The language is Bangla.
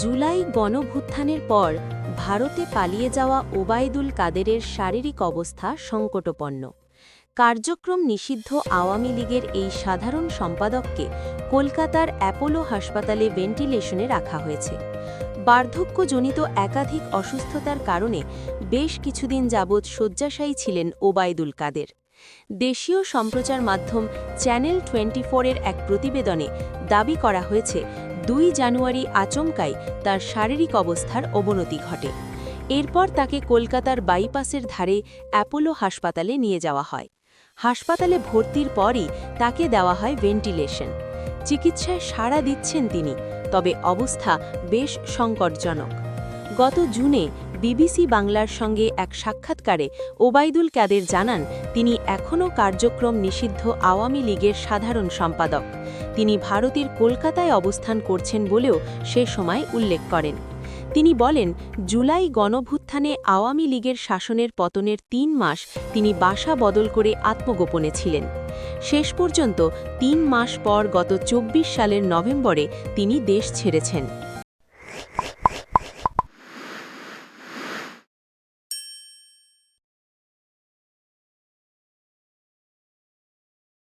জুলাই গণভুত্থানের পর ভারতে পালিয়ে যাওয়া ওবায়দুল কাদেরের শারীরিক অবস্থা সংকটপন্ন। কার্যক্রম নিষিদ্ধ আওয়ামী লীগের এই সাধারণ সম্পাদককে কলকাতার অ্যাপোলো হাসপাতালে ভেন্টিলেশনে রাখা হয়েছে। বার্ধক্যজনিত একাধিক অসুস্থতার কারণে বেশ কিছুদিন যাবৎ শয্যাশায়ী ছিলেন ওবায়দুল কাদের। দেশীয় সম্প্রচার মাধ্যম চ্যানেল টোয়েন্টি এর এক প্রতিবেদনে দাবি করা হয়েছে দুই জানুয়ারি আচমকাই তার শারীরিক অবস্থার অবনতি ঘটে। এরপর তাকে কলকাতার বাইপাসের ধারে অ্যাপোলো হাসপাতালে নিয়ে যাওয়া হয়। হাসপাতালে ভর্তির পরই তাকে দেওয়া হয় ভেন্টিলেশন। চিকিৎসায় সাড়া দিচ্ছেন তিনি, তবে অবস্থা বেশ সংকটজনক। গত জুনে বিবিসি বাংলার সঙ্গে এক সাক্ষাৎকারে ওবায়দুল কাদের জানান, তিনি এখনও কার্যক্রম নিষিদ্ধ আওয়ামী লীগের সাধারণ সম্পাদক। তিনি ভারতের কলকাতায় অবস্থান করছেন বলেও সে সময় উল্লেখ করেন। তিনি বলেন, জুলাই গণভুত্থানে আওয়ামী লীগের শাসনের পতনের তিন মাস তিনি বাসা বদল করে আত্মগোপনে ছিলেন। শেষ পর্যন্ত তিন মাস পর গত চব্বিশ সালের নভেম্বরে তিনি দেশ ছেড়েছেন।